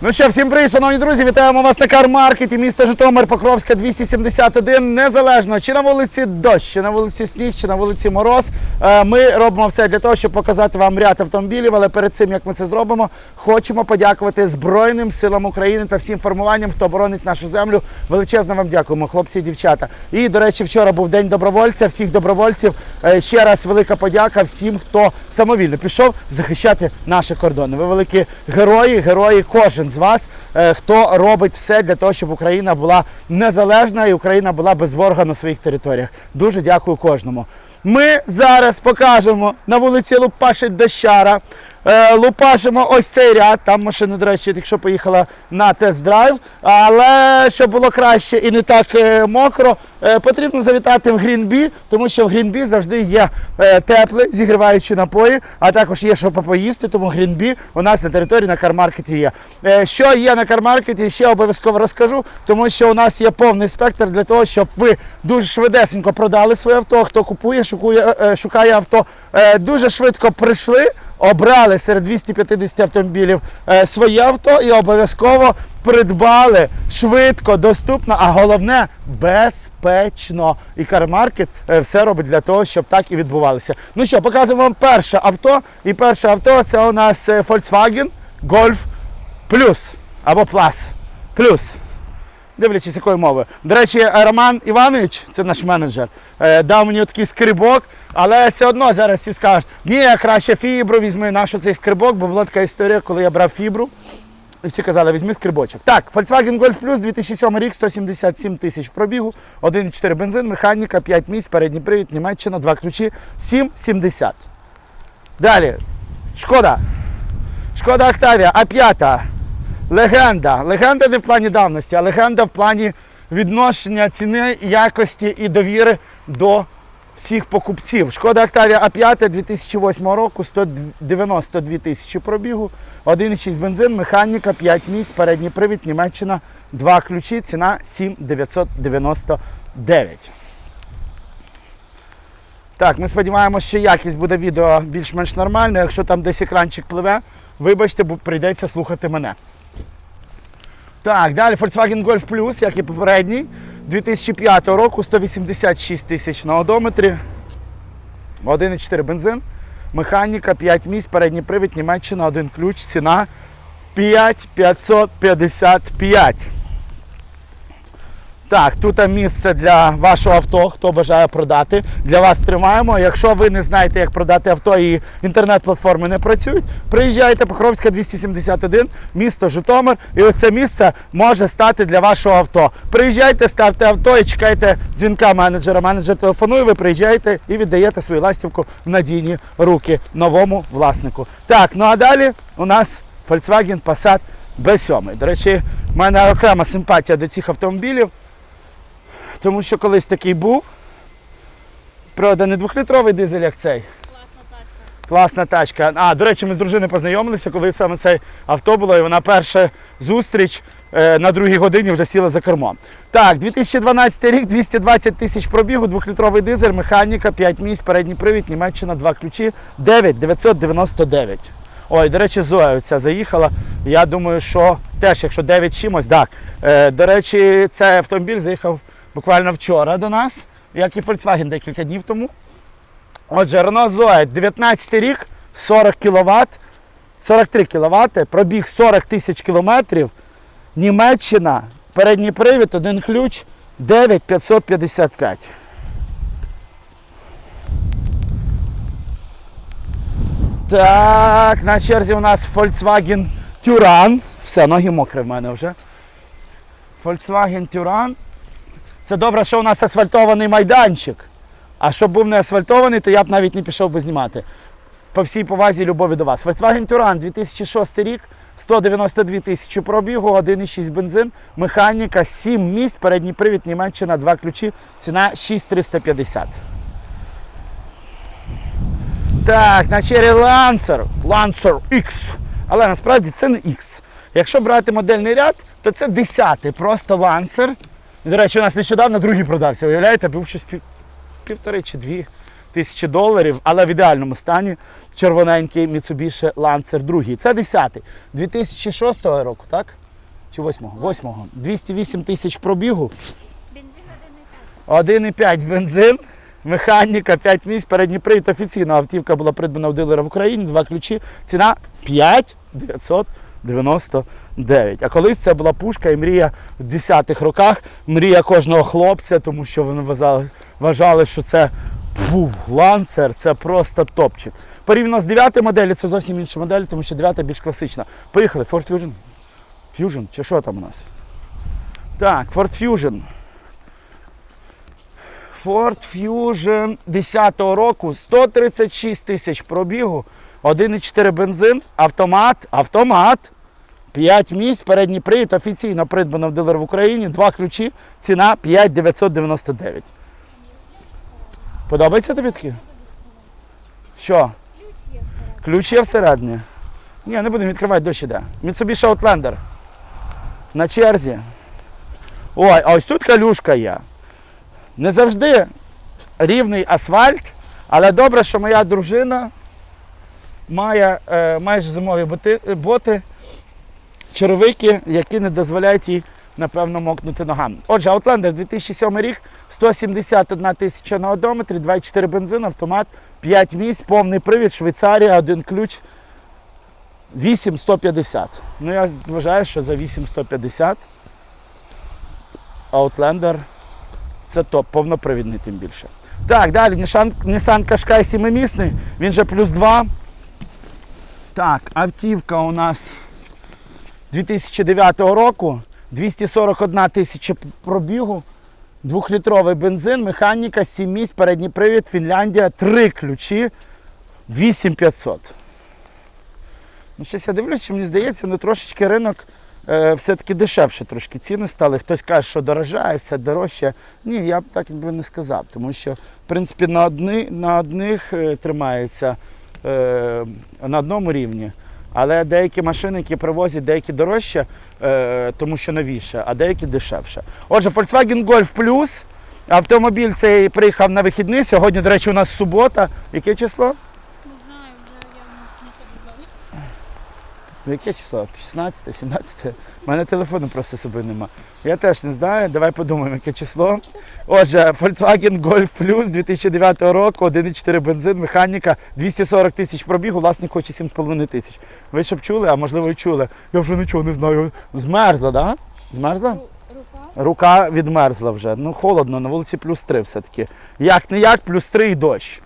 Ну що, всім привіт, шановні друзі, вітаємо вас на кармаркеті, місто Житомир, Покровська, 271. Незалежно чи на вулиці дощ, чи на вулиці сніг, чи на вулиці мороз. е, Ми робимо все для того, щоб показати вам ряд автомобілів. Але перед цим як ми це зробимо, хочемо подякувати Збройним силам України та всім формуванням, хто боронить нашу землю. Величезно вам дякуємо, хлопці і дівчата. І до речі, вчора був день добровольця. Всіх добровольців е, ще раз велика подяка всім, хто самовільно пішов захищати наші кордони. Ви великі герої, герої, кожен з вас, е, хто робить все для того, щоб Україна була незалежна і Україна була без ворога на своїх територіях. Дуже дякую кожному. Ми зараз покажемо на вулиці Лупашить Дощара. Е, Лупашимо ось цей ряд. Там машина, до речі, якщо поїхала на тест-драйв. Але щоб було краще і не так е, мокро, е, потрібно завітати в Грінбі, тому що в Грінбі завжди є е, теплі, зігріваючі напої, а також є що попоїсти, тому Грінбі у нас на території на кармаркеті є. Що є на кармаркеті, ще обов'язково розкажу, тому що у нас є повний спектр для того, щоб ви дуже швидесенько продали своє авто. Хто купує, шукує, е, шукає авто, е, дуже швидко прийшли. Обрали серед 250 автомобілів е, своє авто і обов'язково придбали швидко, доступно, а головне безпечно. І кармаркет е, все робить для того, щоб так і відбувалося. Ну що, показуємо вам перше авто. І перше авто це у нас е, Volkswagen Golf Plus або Plus. Plus. Дивлячись, якою мовою. До речі, Роман Іванович, це наш менеджер, е, дав мені такий скрибок, але все одно зараз всі скажуть, ні, краще фібру візьми, нащо цей скрибок, бо була така історія, коли я брав фібру. І всі казали, візьми скрибочок. Так, Volkswagen Golf Plus 2007 рік, 177 тисяч пробігу, 1,4 бензин, механіка, 5 місць, передній привід, Німеччина, 2 ключі, 7,70. Далі. Шкода. Шкода Октавія, А5. Легенда. Легенда не в плані давності, а легенда в плані відношення ціни, якості і довіри до всіх покупців. Шкода Октавія А5 2008 року, 192 тисячі пробігу, 1,6 бензин, механіка, 5 місць, передній привід, Німеччина, 2 ключі, ціна 7,999. Так, ми сподіваємося, що якість буде відео більш-менш нормальна. Якщо там десь екранчик пливе, вибачте, бо прийдеться слухати мене. Так, далі Volkswagen Golf Plus, як і попередній, 2005 року, 186 тисяч на одометрі, 1,4 бензин, механіка, 5 місць, передній привід, Німеччина, один ключ, ціна 5555. Так, тут місце для вашого авто, хто бажає продати. Для вас тримаємо. Якщо ви не знаєте, як продати авто і інтернет-платформи не працюють, приїжджайте Покровська 271, місто Житомир, і оце місце може стати для вашого авто. Приїжджайте, ставте авто і чекайте дзвінка менеджера. Менеджер телефонує, ви приїжджаєте і віддаєте свою ластівку в надійні руки новому власнику. Так, ну а далі у нас Volkswagen Passat B7. До речі, в мене окрема симпатія до цих автомобілів. Тому що колись такий був. Правда, не двохлітровий дизель, як цей. Класна тачка. А, до речі, ми з дружиною познайомилися, коли саме це авто було, і вона перша зустріч е, на другій годині вже сіла за кермо. Так, 2012 рік, 220 тисяч пробігу, двохлітровий дизель, механіка, 5 місць, передній привід, Німеччина, 2 ключі, 9,999. Ой, до речі, Зоя оця заїхала. Я думаю, що теж, якщо 9 чимось, так. Е, до речі, цей автомобіль заїхав буквально вчора до нас, як і Volkswagen декілька днів тому. Отже, Renault Zoe, 19 рік, 40 кВт, 43 кВт, пробіг 40 тисяч кілометрів. Німеччина, передній привід, один ключ, 9555. Так, на черзі у нас Volkswagen Touran. Все, ноги мокрі в мене вже. Volkswagen Touran. Це добре, що у нас асфальтований майданчик. А щоб був не асфальтований, то я б навіть не пішов би знімати. По всій повазі любові до вас. Volkswagen Touran 2006 рік, 192 тисячі пробігу, 1,6 бензин, механіка, 7 місць, передній привід, Німеччина, 2 ключі, ціна 6350. Так, на чері Lancer, Lancer X. Але насправді це не X. Якщо брати модельний ряд, то це 10-й, просто Lancer. До речі, у нас нещодавно другий продався. Уявляєте, був щось пів, півтори чи дві тисячі доларів, але в ідеальному стані червоненький Mitsubishi Lancer 2. Це 10-й. 2006 року, так? Чи 8-го? 8-го. 208 тисяч пробігу. Бензин 1,5. 1,5 бензин, механіка, 5 місць, передній привід. Офіційно автівка була придбана у дилера в Україні, два ключі. Ціна 5 999. А колись це була пушка і мрія в 10-х роках, мрія кожного хлопця, тому що вони вважали, що це фу, лансер, це просто топчик. Порівняно з 9 моделі, це зовсім інша модель, тому що 9 більш класична. Поїхали, Ford Fusion. Fusion, чи що там у нас? Так, Ford Fusion. Ford Fusion 10-го року 136 тисяч пробігу, 1,4 бензин, автомат, автомат, 5 місць, передній привід, офіційно придбано в дилер в Україні, два ключі, ціна 5,999. Подобається тобі таке? Що? Ключ є всередині? Ні, не будемо відкривати, дощ іде. Mitsubishi Outlander. На черзі. Ой, а ось тут калюшка є. Не завжди рівний асфальт, але добре, що моя дружина має е, майже зимові боти, боти, черевики, які не дозволяють їй, напевно, мокнути ногами. Отже, Outlander 2007 рік, 171 тисяча на одометрі, 2,4 бензин, автомат, 5 місць, повний привід, Швейцарія, один ключ. 8150. Ну, я вважаю, що за 8150 Outlander це топ, повнопривідний тим більше. Так, далі Nissan Qashqai 7-місний, він же плюс 2. Так, автівка у нас 2009 року, 241 тисяча пробігу, двохлітровий бензин, механіка, 7 місць, передній привід, Фінляндія, 3 ключі, 8500. Ну, щось я дивлюсь, мені здається, ну трошечки ринок е, все-таки дешевше трошки ціни стали. Хтось каже, що дорожає, все дорожче. Ні, я б так би не сказав, тому що, в принципі, на, одни, на одних е, тримається на одному рівні. Але деякі машини, які привозять, деякі дорожче, е, тому що новіше, а деякі дешевше. Отже, Volkswagen Golf Plus. Автомобіль цей приїхав на вихідний. Сьогодні, до речі, у нас субота. Яке число? Не знаю, вже я ніколи не знаю. Ну, Яке число? 16, 17? У мене телефону просто з собою нема. Я теж не знаю. Давай подумаємо, яке число. Отже, Volkswagen Golf Plus 2009 року, 1,4 бензин, механіка, 240 тисяч пробігу, власник хоче 7,5 тисяч. Ви щоб чули, а можливо і чули. Я вже нічого не знаю. Змерзла, так? Да? Змерзла? Рука. Рука відмерзла вже. Ну, холодно, на вулиці плюс 3 все-таки. Як не як, плюс 3 і дощ.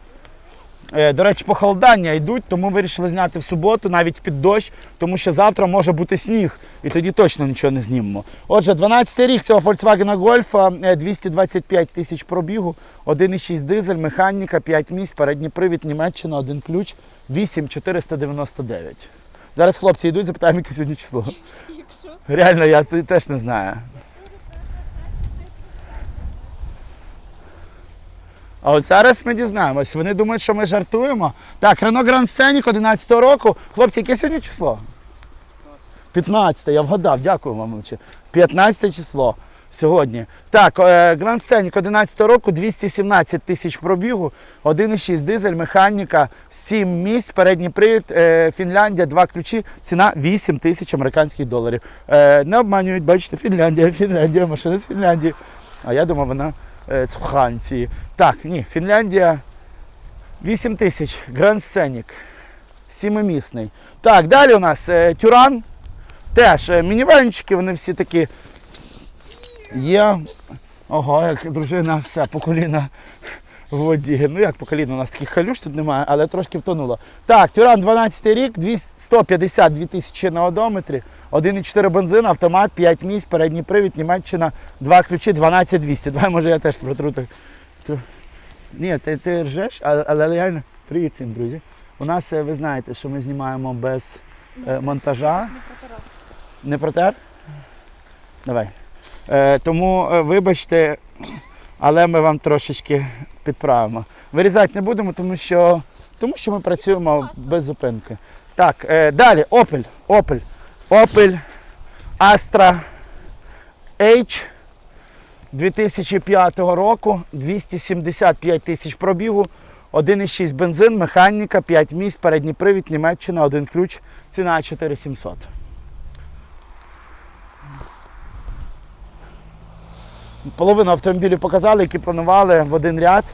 Е, До речі, похолодання йдуть, тому вирішили зняти в суботу, навіть під дощ, тому що завтра може бути сніг, і тоді точно нічого не знімемо. Отже, 12 рік цього Volkswagen Golf, е, 225 тисяч пробігу, 1,6 дизель, механіка, 5 місць, передній привід, Німеччина, один ключ, 8,499. Зараз хлопці йдуть, запитаємо, яке сьогодні число. Якщо Реально, я теж не знаю. А от зараз ми дізнаємось. Вони думають, що ми жартуємо. Так, Renault Grand Scenic 11 року. Хлопці, яке сьогодні число? 15. Я вгадав, дякую вам. величе. 15 число сьогодні. Так, Grand Scenic 11 року, 217 тисяч пробігу, 1,6 дизель, механіка, 7 місць, передній привід, е, Фінляндія, два ключі, ціна 8 тисяч американських доларів. Е, Не обманюють, бачите, Фінляндія, Фінляндія, машина з Фінляндії. А я думав, вона е, з Франції. Так, ні, Фінляндія 8 тисяч, Гранд Сценік. сімимісний. Так, далі у нас е, Тюран. Теж е, мінівенчики, вони всі такі є. Ого, як дружина все по коліна воді. Ну як по коліна, у нас таких халюш тут немає, але трошки втонуло. Так, Тюран 12 рік, 152 тисячі на одометрі, 1,4 бензин, автомат, 5 місць, передній привід, Німеччина, 2 ключі, 12 200. Давай, може, я теж протру так. Ні, ти, ти ржеш, але, але реально привіт всім, друзі. У нас, е, ви знаєте, що ми знімаємо без е, монтажа. Не протер? Давай. Е, тому е, вибачте, але ми вам трошечки підправимо. Вирізати не будемо, тому що, тому що ми працюємо без зупинки. Так, е, далі Opel. Opel. Opel Astra H 2005 року, 275 тисяч пробігу, 1,6 бензин, механіка, 5 місць, передній привід, Німеччина, один ключ, ціна 4700. Половину автомобілів показали, які планували в один ряд.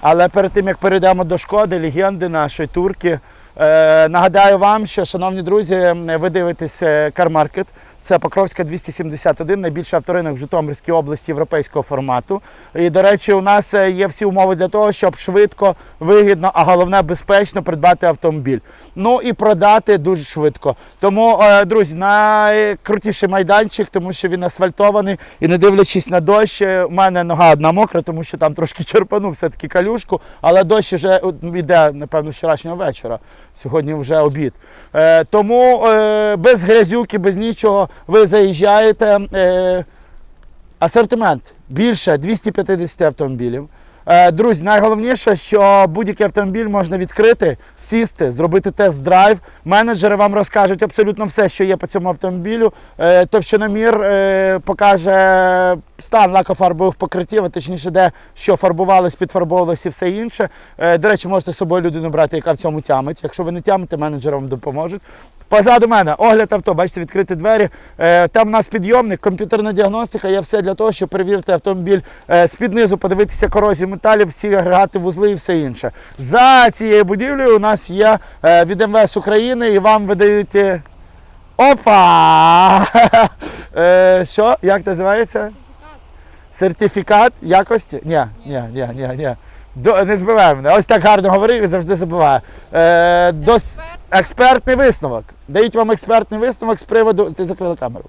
Але перед тим як перейдемо до шкоди, легенди нашої турки. Е, нагадаю вам, що, шановні друзі, ви дивитесь е, Кармаркет. Це Покровська 271, найбільший авторинок в Житомирській області європейського формату. І, до речі, у нас е, є всі умови для того, щоб швидко, вигідно, а головне безпечно придбати автомобіль. Ну і продати дуже швидко. Тому, друзі, найкрутіший майданчик, тому що він асфальтований. І не дивлячись на дощ, у мене нога одна мокра, тому що там трошки черпанув все-таки калюшку, але дощ вже йде, напевно, вчорашнього вечора. Сьогодні вже обід. Е, тому е, без грязюки, без нічого ви заїжджаєте. Е, Асортимент більше 250 автомобілів. Е, Друзі, найголовніше, що будь-який автомобіль можна відкрити, сісти, зробити тест-драйв. Менеджери вам розкажуть абсолютно все, що є по цьому автомобілю. Е, Товщиномір е, покаже стан лакофарбових покриттів, а точніше, де що фарбувалось, підфарбовувалось і все інше. До речі, можете з собою людину брати, яка в цьому тямить. Якщо ви не тямите, менеджери вам допоможуть. Позаду мене огляд авто, бачите, відкриті двері. Е, Там у нас підйомник, комп'ютерна діагностика. Є все для того, щоб перевірити автомобіль е, з-під низу, подивитися корозію металів, всі агрегати, вузли і все інше. За цією будівлею у нас є е, від МВС України і вам видають. е, Опа! Е, Що? Як називається? Сертифікат. Якості? Ні, ні, ні, ні, ні. Не збивай мене. Ось так гарно говорив і завжди забуває. Е, дос... Експерт. Експертний висновок. Дають вам експертний висновок з приводу. Ти закрила камеру.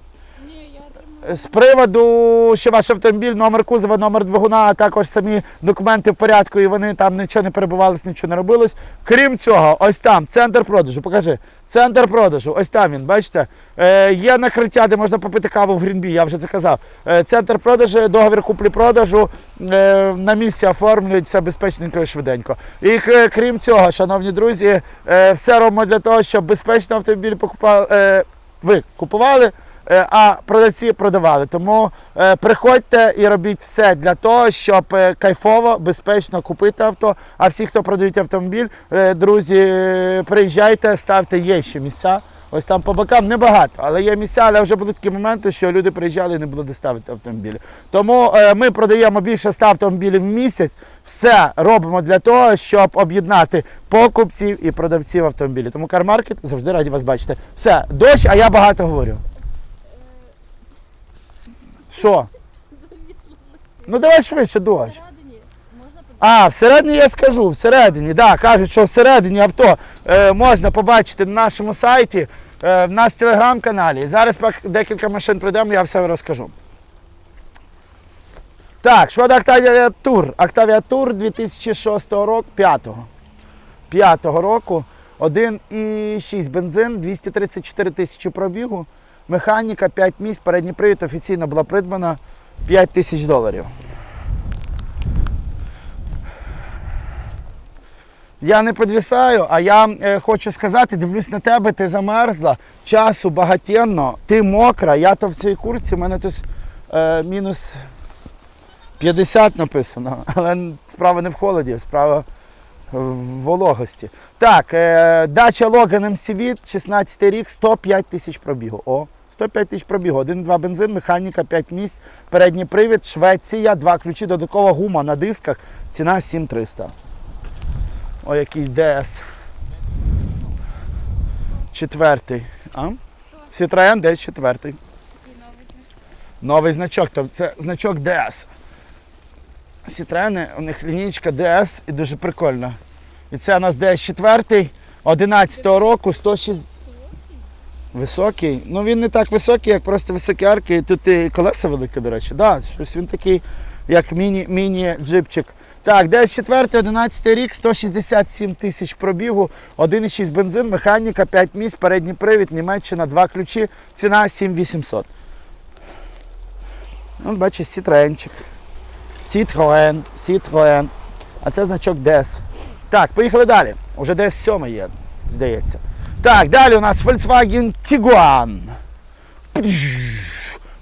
З приводу, що ваш автомобіль, номер кузова, номер двигуна, а також самі документи в порядку, і вони там нічого не перебувались, нічого не робилось. Крім цього, ось там центр продажу. Покажи. Центр продажу. Ось там він, бачите. Е, є накриття, де можна попити каву в Грінбі, я вже це казав. Е, центр продажу, договір куплі-продажу. Е, на місці оформлюють все безпечненько і швиденько. І е, крім цього, шановні друзі, е, все робимо для того, щоб безпечно автомобіль покупали. Е, ви купували, а продавці продавали. Тому е, приходьте і робіть все для того, щоб е, кайфово, безпечно купити авто. А всі, хто продають автомобіль, е, друзі, е, приїжджайте, ставте є ще місця. Ось там по бокам небагато, але є місця, але вже були такі моменти, що люди приїжджали і не було де ставити автомобілі. Тому е, ми продаємо більше 100 автомобілів в місяць. Все робимо для того, щоб об'єднати покупців і продавців автомобілів. Тому кармаркет завжди раді вас бачити. Все, дощ, а я багато говорю. Що? Ну давай швидше дощ. А, всередині я скажу, всередині, да, кажуть, що всередині авто е, можна побачити на нашому сайті, е, в нас в телеграм-каналі. Зараз декілька машин пройдемо, я все розкажу. Так, Шкода Octavia Tour. Octavia Tour 2006 року, 5-го. 5-го року. 1,6 бензин, 234 тисячі пробігу. Механіка 5 місць, передній привід офіційно була придбана 5 тисяч доларів. Я не підвісаю, а я е, хочу сказати, дивлюсь на тебе, ти замерзла, часу багатенно, ти мокра, я то в цій курці, у мене тут е, мінус 50 написано, але справа не в холоді, справа в вологості. Так, е, дача Logan MCV, 16 рік, 105 тисяч пробігу. О, 105 тисяч пробігу. 1,2 бензин, механіка 5 місць, передній привід, Швеція, два ключі, додаткова гума на дисках, ціна 7300. О, який DS. Четвертий. А? Citroen DS четвертий. Такий новий значок. Тобто це значок DS. Citroen, у них лінійка DS і дуже прикольна. І це у нас DS 4 11 року, 106. Високий. Ну він не так високий, як просто високі арки. Тут і колеса великі, до речі. Да, щось він такий, як міні, міні-джипчик. Так, DS 4, 11 рік, 167 тисяч пробігу, 1,6 бензин, механіка, 5 місць, передній привід, Німеччина, 2 ключі, ціна 7800. От бачиш, Citroenчик. Citroen, Citroen. А це значок DS. Так, поїхали далі. Уже DS 7 є, здається. Так, далі у нас Volkswagen Tiguan.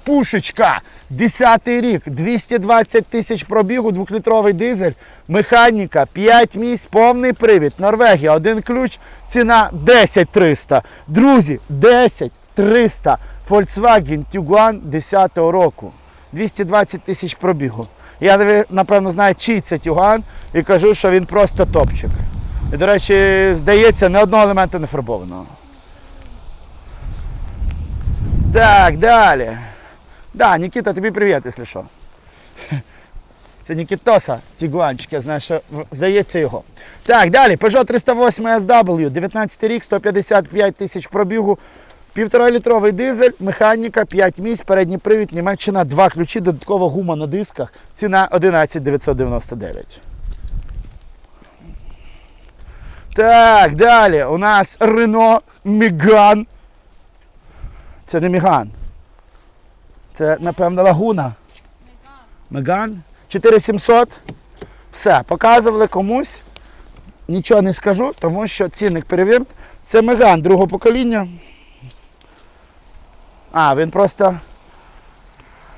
Пушечка, 10 рік, 220 тисяч пробігу, двохлітровий дизель, механіка, 5 місць, повний привід. Норвегія, один ключ, ціна 10 300. Друзі, 10 300. Volkswagen Tiguan 10 року. 220 тисяч пробігу. Я напевно знаю, чий це Тюган, і кажу, що він просто топчик. І, до речі, здається, ні одного елемента не фарбованого. Так, далі. Да, Нікіта, тобі привіт, якщо що. Це Нікітоса, Тігуанчик, я знаю, що здається його. Так, далі. Peugeot 308 SW, 19 рік, 155 тисяч пробігу, 1,5 літровий дизель, механіка, 5 місць, передній привід, Німеччина, 2 ключі, додаткова гума на дисках, ціна 11 999. Так, далі. У нас Renault Megane. Це не Меган. Це, напевно, лагуна. Меган. 4700. Все, показували комусь. Нічого не скажу, тому що цінник перевірт. Це Меган другого покоління. А, він просто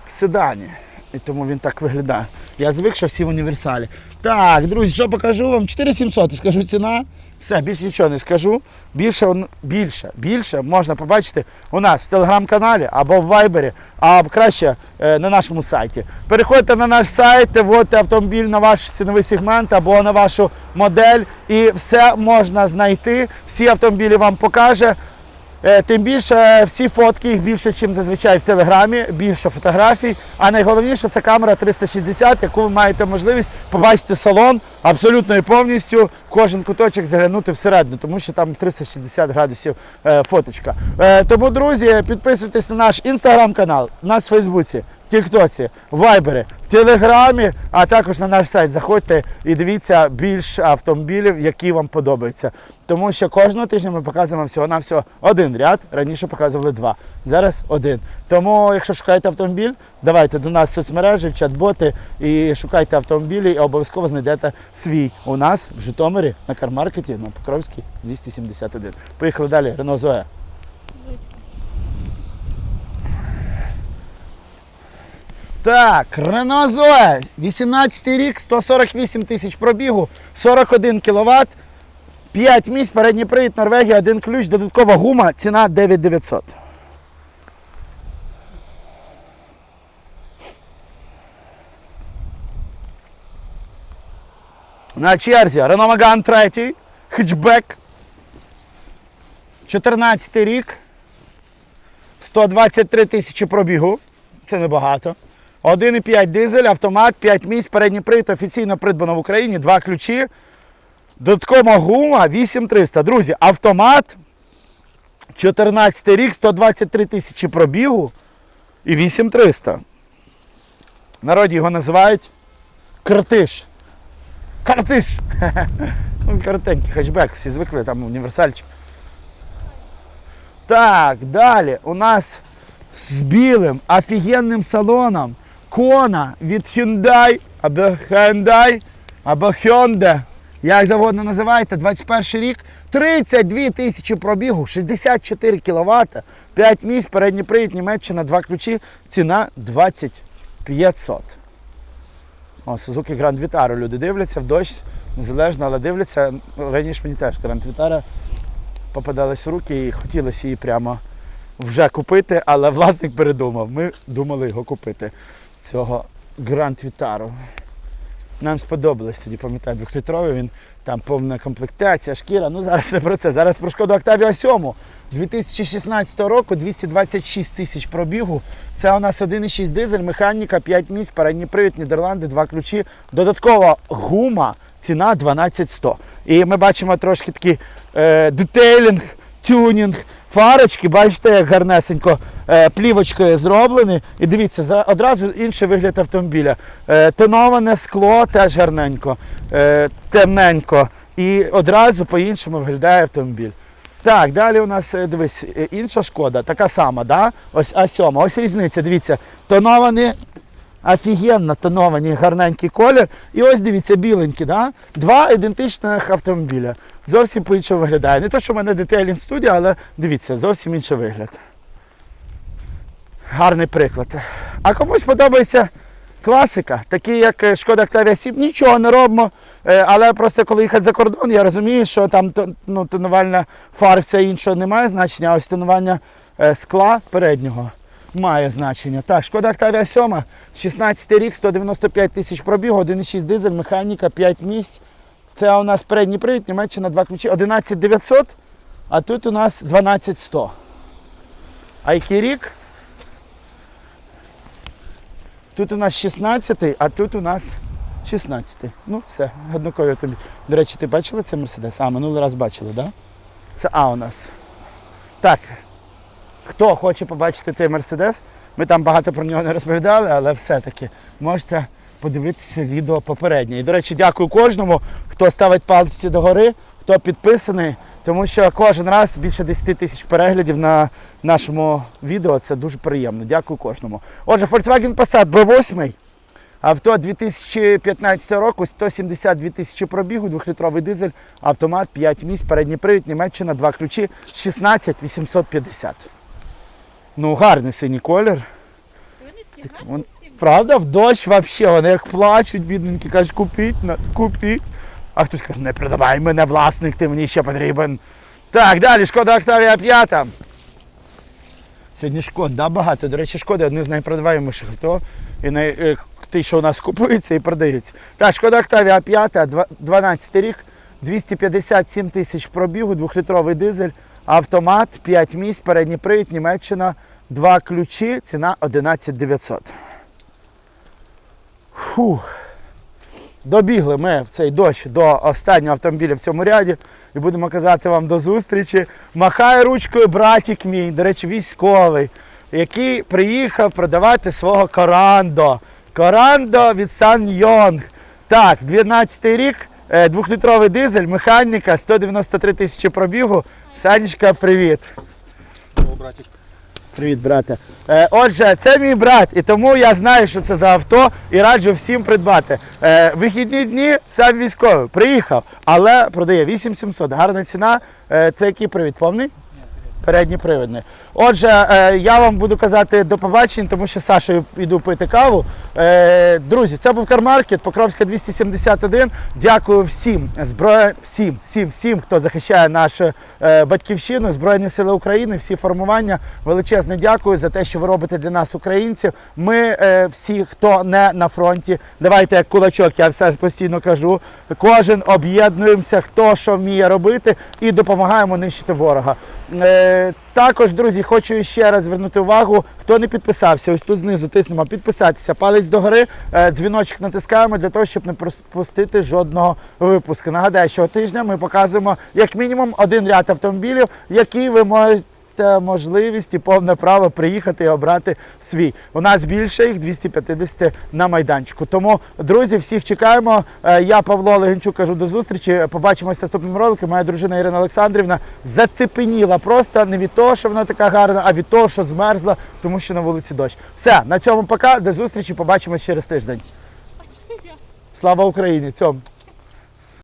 в седані. І тому він так виглядає. Я звик, що всі в універсалі. Так, друзі, що покажу вам? 4700, скажу ціна. Все, більше нічого не скажу. Більше, більше, більше можна побачити у нас в телеграм-каналі або в вайбері, а краще е, на нашому сайті. Переходьте на наш сайт, вводьте автомобіль на ваш ціновий сегмент або на вашу модель, і все можна знайти. Всі автомобілі вам покаже. Е, Тим більше всі фотки, їх більше, ніж зазвичай в телеграмі, більше фотографій. А найголовніше це камера 360, яку ви маєте можливість побачити салон абсолютно і повністю, кожен куточок заглянути всередину, тому що там 360 градусів е, фоточка. Е, тому, друзі, підписуйтесь на наш інстаграм-канал, у нас в Фейсбуці, Тіктоці, в Вайбері, в Телеграмі, а також на наш сайт. Заходьте і дивіться більше автомобілів, які вам подобаються. Тому що кожного тижня ми показуємо всього на всього один ряд. Раніше показували два. Зараз один. Тому, якщо шукаєте автомобіль, давайте до нас в соцмережі, в чат-боти і шукайте автомобілі, і обов'язково знайдете свій у нас в Житомирі на кармаркеті на Покровській 271. Поїхали далі. Рено Зоя. Так, Renault Zoe, 18 рік, 148 тисяч пробігу, 41 кВт, 5 місць, передній привід, Норвегія, один ключ, додаткова гума, ціна 9900. На черзі Renault Megane 3, хетчбек, 14 рік, 123 тисячі пробігу, це небагато. 1,5 дизель, автомат, 5 місць, передній привід, офіційно придбано в Україні, два ключі. Додаткова гума 8300. Друзі, автомат 14 рік, 123 тисячі пробігу і 8300. В народі його називають картиш. Картиш! Ну, коротенький хетчбек, всі звикли, там універсальчик. Так, далі у нас з білим офігенним салоном Кона від Hyundai або Hyundai, або Hyundai, як завгодно називаєте, 21 рік, 32 тисячі пробігу, 64 кВт, 5 місць, передній привід, Німеччина, 2 ключі, ціна 2500. О, Suzuki Grand Vitara люди дивляться в дощ, незалежно, але дивляться. Раніше мені теж Grand Vitara попадались в руки і хотілося її прямо вже купити, але власник передумав. Ми думали його купити, цього Grand Vitara. Нам сподобалось тоді, пам'ятаю, двохлітровий, він там повна комплектація, шкіра. Ну зараз не про це. Зараз про шкоду Octavia 7 2016 року 226 тисяч пробігу. Це у нас 1,6 дизель, механіка, 5 місць, передній привід, Нідерланди, 2 ключі. Додаткова гума, ціна 12100. І ми бачимо трошки такий е, детейлінг, тюнінг, фарочки, бачите, як гарнесенько е, плівочкою зроблені. І дивіться, одразу інший вигляд автомобіля. Е, тоноване скло теж гарненько, е, темненько. І одразу по-іншому виглядає автомобіль. Так, далі у нас, дивись, інша шкода, така сама, да? Ось А7. Ось різниця, дивіться, тоновані, офігенно тоновані, гарненький колір. І ось дивіться, біленькі, да? два ідентичних автомобіля. Зовсім по-іншому виглядає. Не те, що в мене детейлінг студія, але дивіться, зовсім інший вигляд. гарний приклад. А комусь подобається класика, такі як е, Шкода Octavia 7, нічого не робимо. Е, Але просто коли їхати за кордон, я розумію, що там ну, тонування фар все не має значення, а ось тонування е, скла переднього має значення. Так, Шкода Octavia 7, 16 рік, 195 тисяч пробігу, 1,6 дизель, механіка, 5 місць. Це у нас передній привід, Німеччина, два ключі, 11900, а тут у нас 12100. А який рік? Тут у нас 16, а тут у нас 16. Ну, все, однакові тобі. До речі, ти бачила цей Мерседес? А, минулий раз бачили, так? Да? Це А у нас. Так. Хто хоче побачити цей Мерседес, ми там багато про нього не розповідали, але все-таки можете подивитися відео попереднє. І, до речі, дякую кожному, хто ставить пальці догори, хто підписаний, тому що кожен раз більше 10 тисяч переглядів на нашому відео. Це дуже приємно. Дякую кожному. Отже, Volkswagen Passat B8. Авто 2015 року, 172 тисячі пробігу, 2-літровий дизель, автомат, 5 місць, передній привід, Німеччина, 2 ключі, 16 850. Ну, гарний синій колір. Такі вон- Правда, в дощ взагалі, вони як плачуть, бідненькі, кажуть, купіть нас, купіть. А хтось каже, не продавай мене, власник, ти мені ще потрібен. Так, далі, шкода Octavia 5. Сьогодні шкод, да, багато. До речі, шкода одне з найпродаваєміших авто. І най, е, ті, що у нас купується і продається. Так, шкода Octavia 5, 12 рік, 257 тисяч пробігу, 2-літровий дизель, автомат, 5 місць, передній привід, Німеччина, 2 ключі, ціна 11 900. Фух. Добігли ми в цей дощ до останнього автомобіля в цьому ряді і будемо казати вам до зустрічі. Махає ручкою братік мій, до речі, військовий, який приїхав продавати свого Корандо. Корандо від Сан Йонг. Так, 12 рік, е, двохлітровий дизель, механіка, 193 тисячі пробігу. Санечка, привіт. О, братик. Привіт, брате. Е, отже, це мій брат, і тому я знаю, що це за авто і раджу всім придбати. Е, вихідні дні сам військовий приїхав, але продає 8700. Гарна ціна. Е, це який привід? Повний? Передній привідний. Отже, е, я вам буду казати до побачення, тому що Сашою йду пити каву. Е, друзі, це був Кармаркет, Покровська 271. Дякую всім, зброя, всім, всім, всім, хто захищає нашу е, батьківщину, Збройні Сили України, всі формування. Величезне дякую за те, що ви робите для нас, українців. Ми всі, хто не на фронті, давайте як кулачок, я все постійно кажу. Кожен об'єднуємося, хто що вміє робити, і допомагаємо нищити ворога. Також, друзі, хочу ще раз звернути увагу, хто не підписався, ось тут знизу тиснемо підписатися, палець догори, е, дзвіночок натискаємо для того, щоб не пропустити жодного випуску. Нагадаю, що тижня ми показуємо як мінімум один ряд автомобілів, які ви можете можливість і повне право приїхати і обрати свій. У нас більше їх 250 на майданчику. Тому, друзі, всіх чекаємо. Е, Я Павло Легенчук кажу до зустрічі. Побачимося в наступному ролику. Моя дружина Ірина Олександрівна зацепеніла просто не від того, що вона така гарна, а від того, що змерзла, тому що на вулиці дощ. Все, на цьому пока. До зустрічі. Побачимось через тиждень. Слава Україні! Цьому.